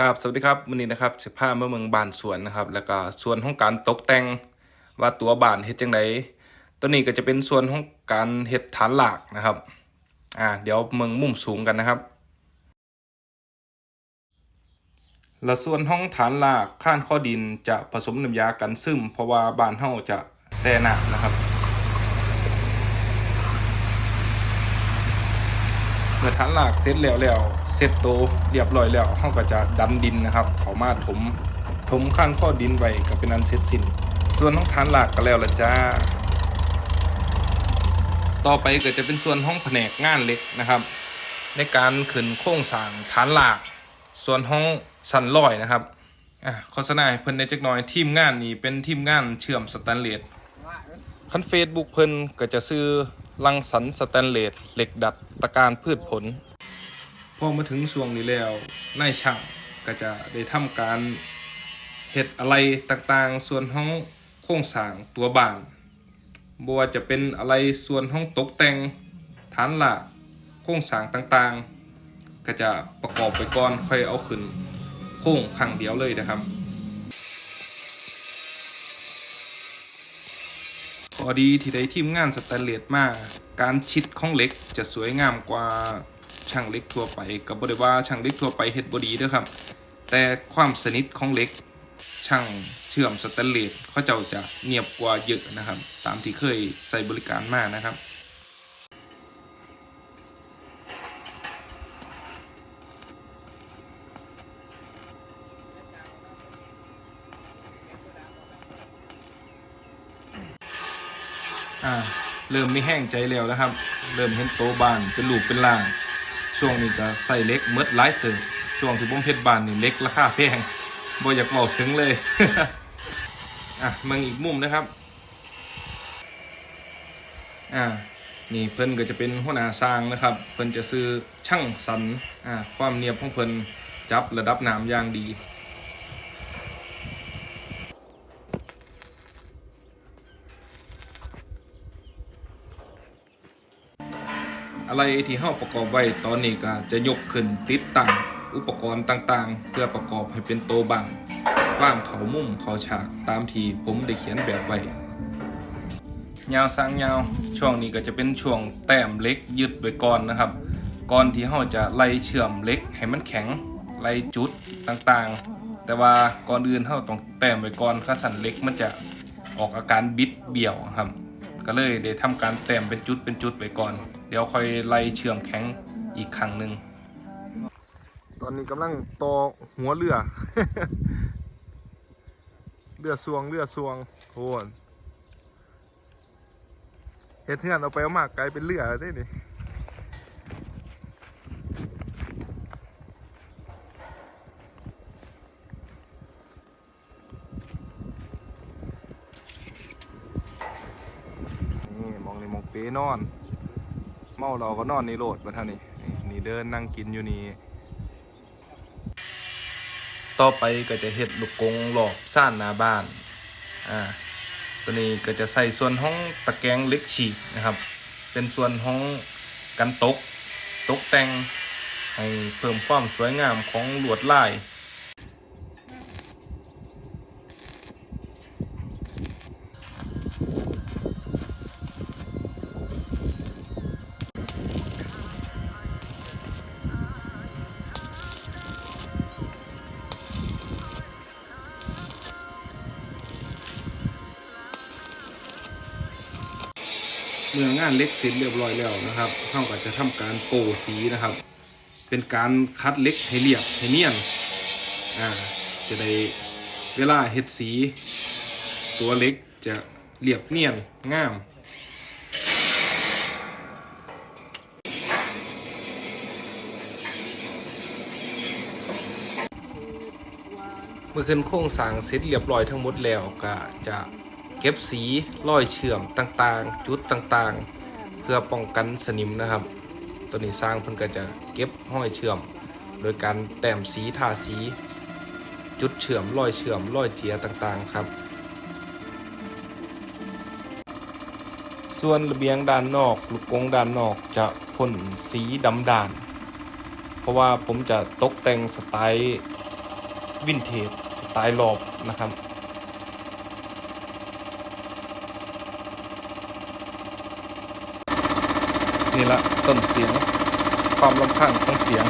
ครับสวัสดีครับวันนี้นะครับสิพามาเมืองบานสวนนะครับ แล้วก็ส่วนของการตกแต่งว่าตัวบานเฮ็ดจังไดตัวนี้ก็จะเป็นส่วนของการเฮ็ดฐานหลากนะครับอ่าเดี๋ยวเมืองมุมสูงกันนะครับและส่วนห้องฐานหลากข้านข้อดินจะผสมน้ำยากันซึมเพราะว่าบานเฮาจะแซ่น้ำนะครับ มื่อฐานหลากเสร็จแล้วแล้วเสร็จโตเรียบร้อยแล้วเฮาก็จะดันดินนะครับ เขามาถมถมข้างข้อดินไว้ก็เป็นอันเสร็จสิ้น ส่วนของฐานหลากก็แล้วละจ้า ต่อไปก็จะเป็นส่วนห้องแผนกงานเหล็กนะครับ ในการขึ้นโครงสร้างฐานหลากส่วนห้องสันลอยนะครับอะโฆษณาเพิ่นในจักหน่อยทีมงานนี้เป็นทีมงานเชื่อมสแตนเลสคันเฟซบุ๊กเพิ่นก็จะซื้อ ลังสันสแตนเลสเหล็กดัดตะการพืชผล พอมาถึงช่วงนี้แล้วนายช่างก็จะได้ทำการเฮ็ดอะไรต่างๆ ส่วนห้องโครงสร้างตัวบ้านบ่ว่าจะเป็นอะไรส่วนห้องตกแต่งฐานหลักโครงสร้างต่างๆ ก็จะประกอบไปก่อนค่อยเอาขึ้นโค้งครั้งเดียวเลยนะครับ อดีที่ได้ทีมงานสแตนเลสมา การชิดของเหล็กจะสวยงามกว่าช่างเหล็กทั่วไปกับบริว่าช่างเหล็กทั่วไปเฮ็ดบดีด้วยครับ แต่ความสนิทของเหล็กช่างเชื่อมสแตนเลสเขาเจ้าจะเงียบกว่าเยอะนะครับ ตามที่เคยใส่บริการมานะครับ อ่า เริ่มไม่แห้งใจแล้วนะครับ เริ่มเห็นโตบานเป็นลูกเป็นล่าง ช่วงนี้ก็ใส่เล็กเมดไลฟ์เติมช่วงที่ผมเพชรบานนี่เล็กราคาแพงบ่อยากบอกถึงเลยอะมึงอีกมุมนะครับอ่านี่เพิ่นก็จะเป็นหัวหน้าสร้างนะครับ เพิ่นจะซื้อช่างสันอ่าความเนียบของเพิ่นจับระดับน้ำอย่างดี อะไรที่เฮาประกอบไว้ตอนนี้ก็จะยกขึ้นติดตั้งอุปกรณ์ต่างๆ เพื่อประกอบให้เป็นโตบังว่างเขามุมเขาฉากตามที่ผมได้เขียนแบบไว้ยาวสร้างยาวช่วงนี้ก็จะเป็นช่วงแต้มเล็กยึดไว้ก่อนนะครับ ก่อนที่เฮาจะไล่เชื่อมเล็กให้มันแข็งไล่จุดต่างๆ แต่ว่าก่อนอื่นเฮาต้องแต้มไว้ก่อนถ้าสันเล็กมันจะออกอาการบิดเบี้ยวครับ ก็เลยได้ทำการแต้มเป็นจุดเป็นจุดไว้ก่อน ดี๋ยวค่อยไล่เชื่อมแข็งอีกครั้งหนึ่งตอนนี้กำลังต่อหัวเรือ เรือสวงเรือสวงโหนเฮ็ดเทือนเอาไปเอามากกลายเป็นเรือได้นี่นี่มองนี่มองเปนอน มาเราก็นอนในโรดมาเท่านี้นี่นี่เดินนั่งกินอยู่นี่ต่อไปก็จะเฮ็ดลูกกงหลอกซ่านหน้าบ้าน อ่า ตัวนี้ก็จะใส่ส่วนห้องตะแกรงเล็กฉีกนะครับ เป็นส่วนห้องกันตก ตกแต่งให้เพิ่มความสวยงามของลวดลาย เล็กเสร็จเรียบร้อยแล้วนะครับเราก็จะทำการโปะสีนะครับ เป็นการคัดเล็กให้เรียบให้เนียนอ่าจะได้เวลาเฮ็ดสี ตัวเล็กจะเรียบเนียนงามเมื่อขึ้นโครงสร้างเสร็จเรียบร้อยทั้งหมดแล้วก็จะเก็บสีร้อยเชื่อมต่างๆ จุดต่างๆ เพื่อป้องกันสนิมนะครับ ตัวนี้สร้างเพิ่นก็จะเก็บห้อยเชื่อม โดยการแต้มสีทาสี จุดเชื่อมร้อยเชื่อมร้อยเจียต่างๆครับ ส่วนระเบียงด้านนอกลูกกรงด้านนอกจะพ่นสีดำด่าน เพราะว่าผมจะตกแต่งสไตล์วินเทจสไตล์รอบนะครับ นี่ละต้นเสียงความลำคางของเสียง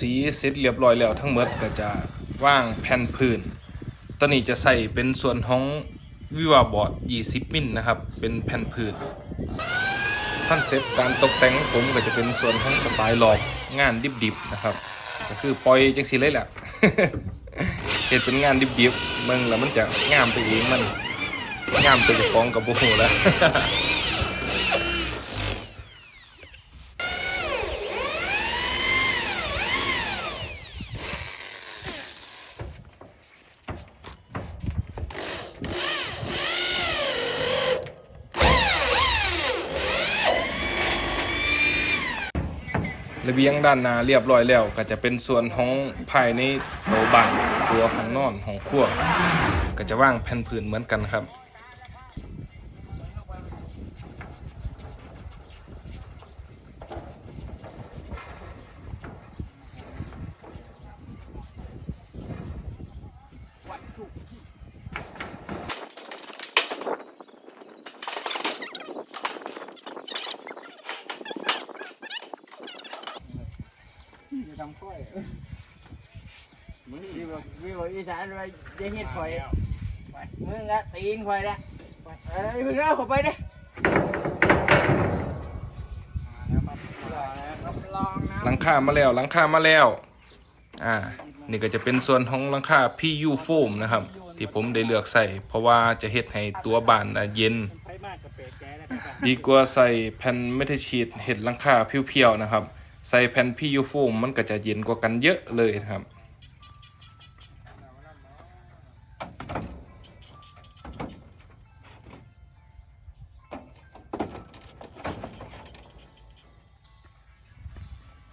สีเสร็จเรียบร้อยแล้วทั้งหมดก็จะว่างแผ่นพื้นตอนนี้จะใส่เป็นส่วนของวิวาบอร์ด 20 มิลนะครับ เป็นแผ่นพื้นคอนเซปต์การตกแต่งของผมก็จะเป็นส่วนของสไตล์หลอกงานดิบๆนะครับ ก็คือปล่อยจังสีเลยแหละเห็นเป็นงานดิบๆมึงแล้วมันจะงามไปเองมันงามตัวจะฟ้องกับโบโหแล้ว บียงด้านหน้าเรียบร้อยแล้ว ก็จะเป็นส่วนของภายในโต๊ะบังตัวของนอนของขั้วก็จะว่างแผ่นผืนเหมือนกันครับ จะทำก้อยมึงวิววิวอีสานไป จะเฮ็ดข่อยมึงอะตีนข่อยละเอ้ยมึงเอาข้าไปเด้หลังคามาแล้วหลังคามาแล้ว อ่า นี่ก็จะเป็นส่วนของหลังคา PU foam นะครับ ที่ผมได้เลือกใส่ เพราะว่าจะเฮ็ดให้ตัวบ้านนะเย็น ดีกว่าใส่แผ่นเมทัลชีตเห็ดหลังคาเพียวๆนะครับ ใส่แผ่น PU foam มันก็จะเย็นกว่ากันเยอะเลยนะครับ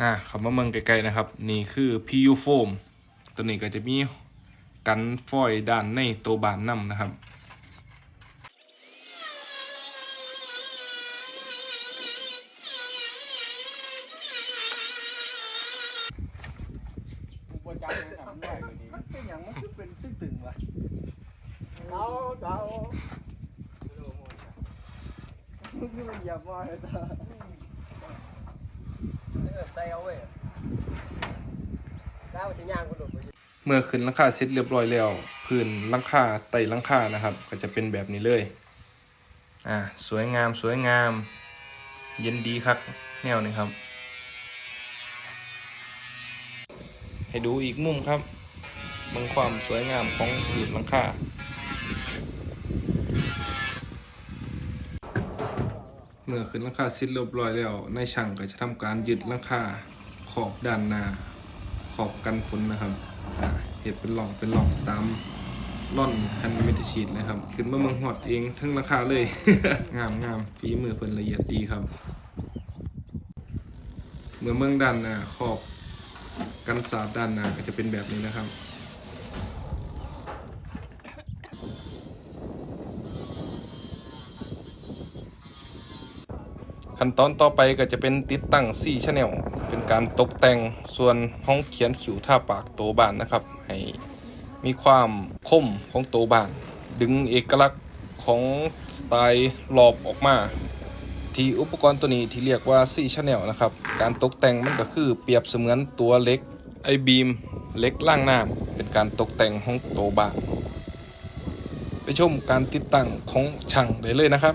อ่าคำว่าเมืองไกลๆนะครับ นี่คือ PU foam ตัวนี้ก็จะมีกันฟอยล์ด้านในตัวบานนํนะครับมันเป็นอย่างมันคือเป็นตึงๆวะเราเรามึงมันเหยียบมาเลยตา เมื่อขึ้นลังคาเสร็จเรียบร้อยแล้วพื้นลังคาไต่ลังคานะครับ ก็จะเป็นแบบนี้เลยอ่าสวยงามสวยงาม เย็นดีครับแนวนี้ครับ ให้ดูอีกมุมครับบางความสวยงามของพื้นลังคา เมื่อขึ้นหลังคาเสร็จเรียบร้อยแล้วนายช่างก็จะทำการยึดหลังคาขอบด้านหน้าขอบกันฝนนะครับเห็ดเป็นหลองเป็นหลองตามร่อนแผ่นเมทิชีตเลยครับ ขึ้นมาเมืองหอดเองทั้งราคาเลย งามงามฝีมือเพิ่นละเอียดดีครับ เมื่อเมืองด้านหน้าขอบกันสาดด้านหน้าก็จะเป็นแบบนี้นะครับ ขั้นตอนต่อไปก็จะเป็นติดตั้ง4 Channel เป็นการตกแต่งส่วนห้องเขียนขิวท่าปากโตบานนะครับ ให้มีความคมของโตบาน ดึงเอกลักษณ์ของสไตล์หลอบออกมา ที่อุปกรณ์ตัวนี้ที่เรียกว่า4 Channel นะครับ การตกแต่งมันก็คือเปรียบเสมือนตัวเล็กไอบีมเล็กล่างน้ำเป็นการตกแต่งของโตบานไปชมการติดตั้งของช่างได้เลยนะครับ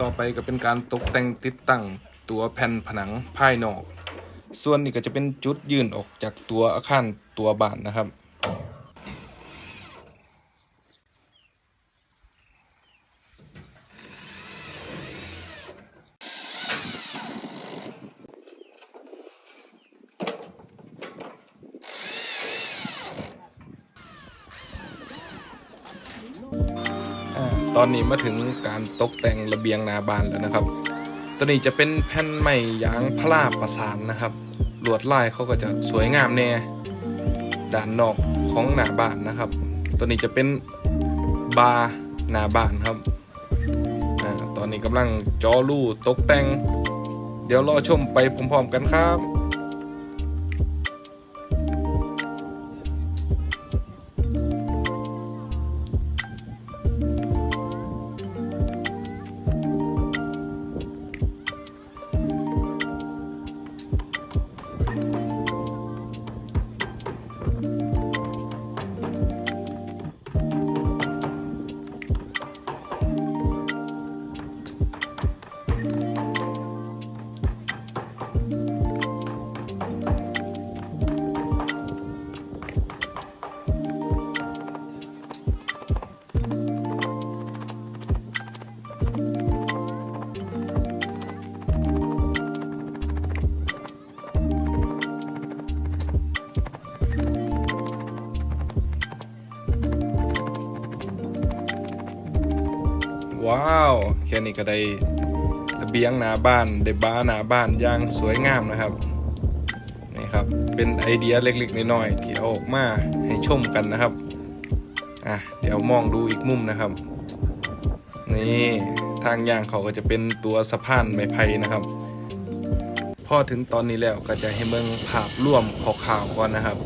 ต่อไปก็เป็นการตกแต่งติดตั้งตัวแผ่นผนังภายนอก ส่วนนี้ก็จะเป็นจุดยื่นออกจากตัวอาคารตัวบ้านนะครับอตอนนี้มาถึงการตกแต่งระเบียงหนาบ้านแล้วนะครับ ตัวนี้จะเป็นแผ่นไม้ยางพาราประสานนะครับ ลวดลายเขาก็จะสวยงามแน่ด้านนอกของหน้าบ้านนะครับ ตัวนี้จะเป็นบาร์หน้าบ้านครับอ่าตอนนี้กำลังจอรูตกแต่ง เดี๋ยวรอชมไปพร้อมๆกันครับ แค่นี้ก็ได้ระเบียงหน้าบ้านได้บ้านหน้าบ้านอย่างสวยงามนะครับนี่ครับเป็นไอเดียเล็กๆน้อยๆที่เอาออกมาให้ชมกันนะครับอะเดี๋ยวมองดูอีกมุมนะครับนี่ทางย่างเขาก็จะเป็นตัวสะพานไม้ไผ่นะครับพอถึงตอนนี้แล้วก็จะให้เมืองภาพร่วมข่าวๆก่อนนะครับ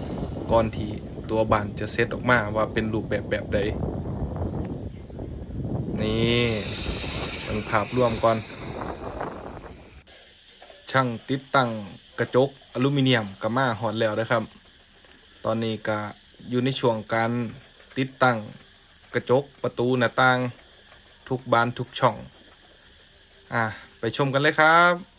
ก่อนที่ตัวบานจะเซตออกมาว่าเป็นรูปแบบแบบใดนี่ เป็นภาพรวมก่อน ช่างติดตั้งกระจกอลูมิเนียมกับมาหอดแล้วนะครับ ตอนนี้ก็อยู่ในช่วงการติดตั้งกระจกประตูหน้าต่าง ทุกบานทุกช่อง อะไปชมกันเลยครับ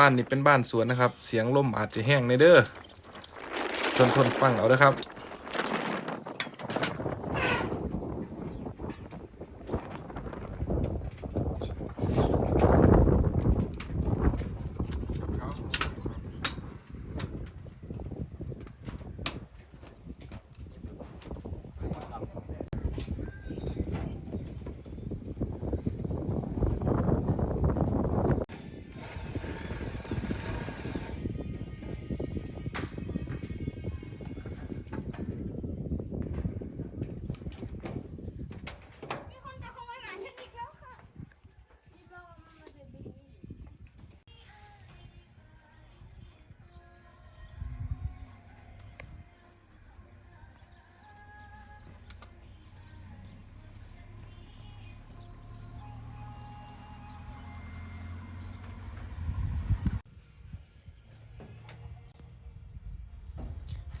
บ้านนี้เป็นบ้านสวนนะครับ เสียงลมอาจจะแห้งในเด้อทนทนฟังเอาเด้อครับ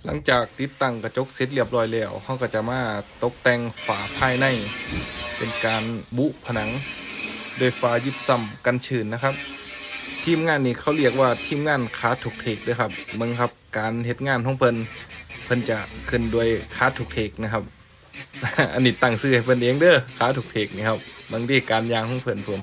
หลังจากติดตั้งกระจกเสร็จเรียบร้อยแล้วเขาก็จะมาตกแต่งฝาภายใน เป็นการบุผนัง โดยฝายิบซ้ำกันชื้นนะครับ ทีมงานนี้เขาเรียกว่าทีมงานคาถูกเทคด้วยครับมึงครับการเฮ็ดงานของเพิ่นเพิ่นจะขึ้นด้วยคาถูกเทคนะครับ อันนี้ตั้งชื่อให้เพิ่นเองเด้อคาถูกเทคนี่ครับบางทีการยางของเพิ่นเพิ่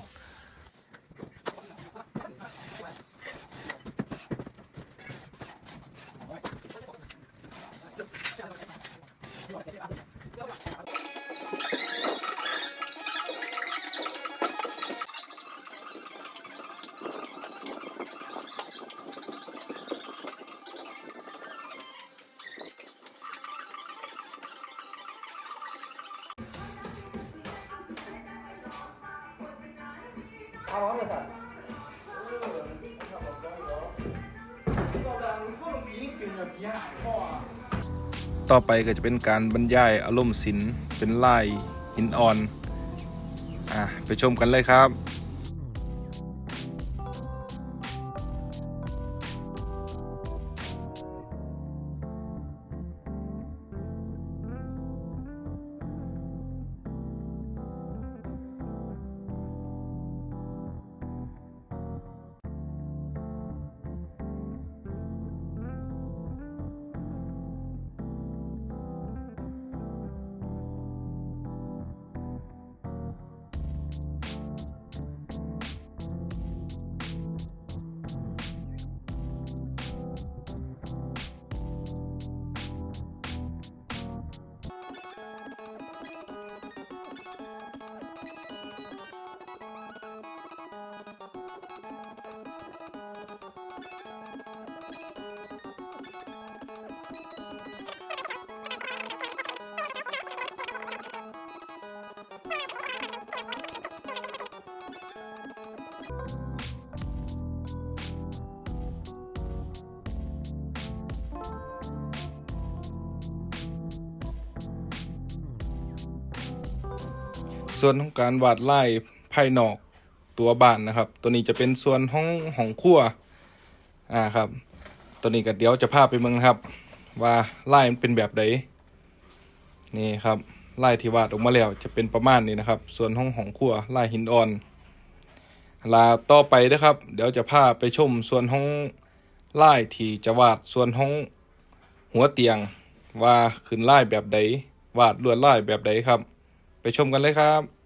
แบบผีหายสัตว์ต่อไปก็จะเป็นการบรรยายอารมณ์ศิลป์เป็นลายหินอ่อน อะ ไปชมกันเลยครับ ส่วนของการวาดลายภายนอกตัวบ้านนะครับ ตัวนี้จะเป็นส่วนห้องห้องครัวอ่าครับ ตัวนี้ก็เดี๋ยวจะพาไปเมืองครับ ว่าลายมันเป็นแบบใดนี่ครับลายที่วาดออกมาแล้วจะเป็นประมาณนี้นะครับ ส่วนห้องห้องครัวลายหินอ่อนลาต่อไปนะครับ เดี๋ยวจะพาไปชมส่วนห้องลายที่จะวาดส่วนห้องหัวเตียงว่าขึ้นลายแบบใดวาดลวดลายแบบใดครับ ชมกันเลยครับ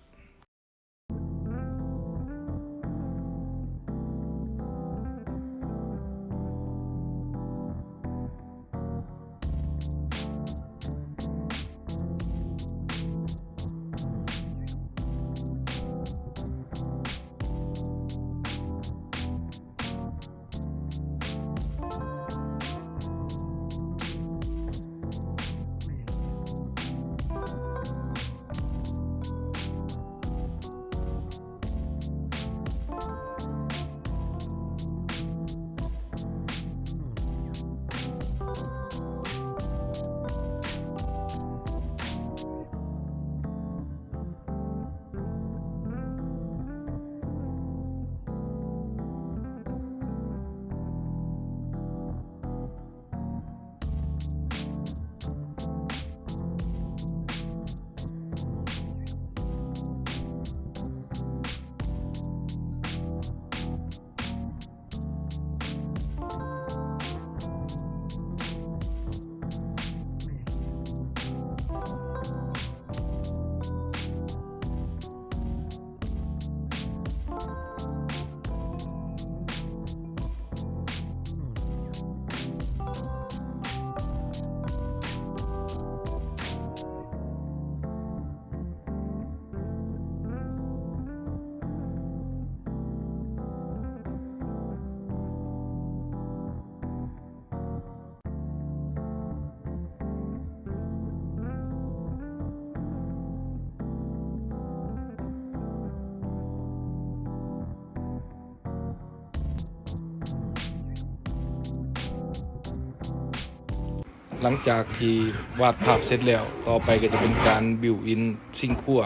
หลังจากที่วาดภาพเสร็จแล้ว ต่อไปก็จะเป็นการบิวอินซิงครัว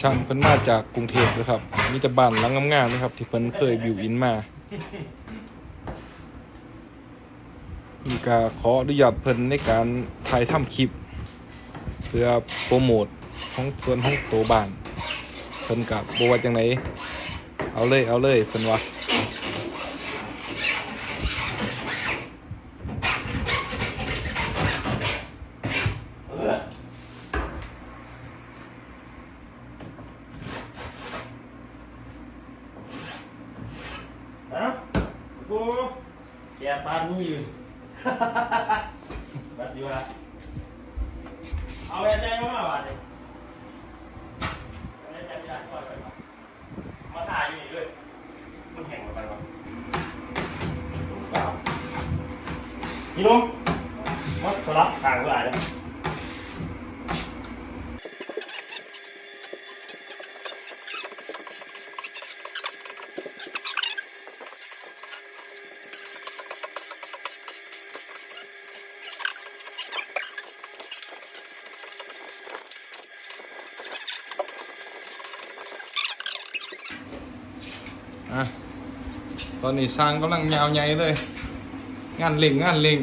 ช่างเพิ่นมาจากกรุงเทพนะครับมีแต่บ้านหลังงามๆนะครับ ที่เพิ่นเคยบิวอินมามีก็ขออนุญาตเพิ่นในการถ่ายทำคลิป เพื่อโปรโมทของส่วนของตัวบ้านเพิ่นกับบว่าจังไหนเอาเลยเอาเลยเพิ่นว่า ฮะกูแกปานมืออยู่ บัดดีวะเอาแม่ใจมามาบาดเลยเอาแม่ใจไม่ได้ปล่อยไปก่อนมาถ่ายอยู่นี่เลยมันแห้งมาไปก่อนเปล่าพี่นุ่มมาสลับทางกูอ่านเลย อะ ตอนนี้สร้างกำลังยาวใหญ่เลย งานเล่งงานเล่ง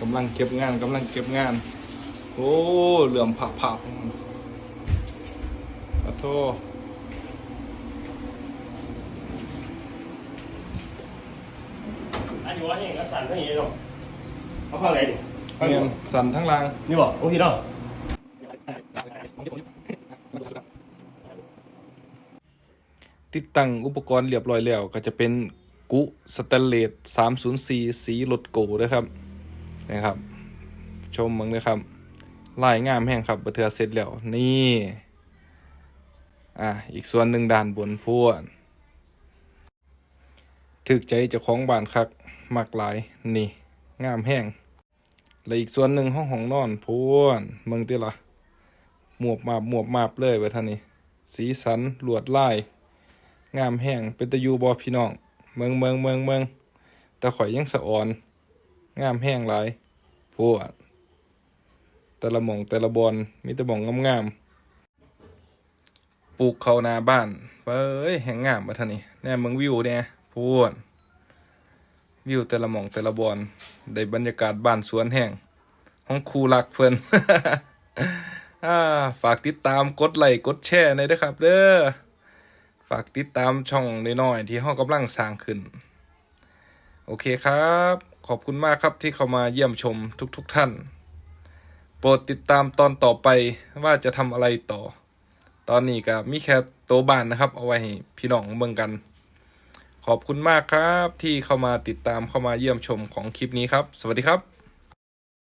กำลังเก็บงานกำลังเก็บงาน โอ้เหลื่อมผักผักขอโทษอันนี้ว่าแห้งก็สั่นทั้งนี้เนาะเอาข้างไหนดิข้างเมีนี้ยนสั่นทั้งรางนี่บอกโอเคเนาะ ติดตั้งอุปกรณ์เรียบร้อยแล้ว ก็จะเป็นกุสแตนเลส304 สีรถโกนะครับนะครับ ชมมึงเลยครับลายงามแห้งครับบัเทือเสร็จแล้วนี่อะอีกส่วนหนึ่งด้านบนพวนถึกใจเจ้าของบ้านคักมักหลายนี่ งามแห้งและอีกส่วนหนึ่งห้องของนอนพวนมืองติละหมวบมาบหมวบมาบเลยไว้ท่านี้สีสันลวดลาย งามแห้งเป็นตะยูบอพี่น้อง เมืองเมืองเมืองเมืองต่ข่อยยังสะอ่อน งามแห้งหลายพวดแต่ละหม่องแต่ละบอนมีแต่หม่องงามๆปลูกเขานาบ้านเอ้ยแห่งงามมาท่านี้แน่เมืองวิวเนี่ยพวดวิวแต่ละหม่องแต่ละบอนได้บรรยากาศบ้านสวนแห้งห้องครูรักเพิ่นอ่าฝากติดตามกดไลค์กดแชร์หน่อยเด้อครับ เด้อ ฝากติดตามช่องน้อยๆที่ห้องกำลังสร้างขึ้น โอเคครับ ขอบคุณมากครับที่เข้ามาเยี่ยมชมทุกๆทท่าน โปรดติดตามตอนต่อไปว่าจะทำอะไรต่อ ตอนนี้ก็มีแค่โตวบ้านนะครับ เอาไว้ให้พี่น้องเบิ่งกัน ขอบคุณมากครับที่เข้ามาติดตามเข้ามาเยี่ยมชมของคลิปนี้ครับ สวัสดีครับ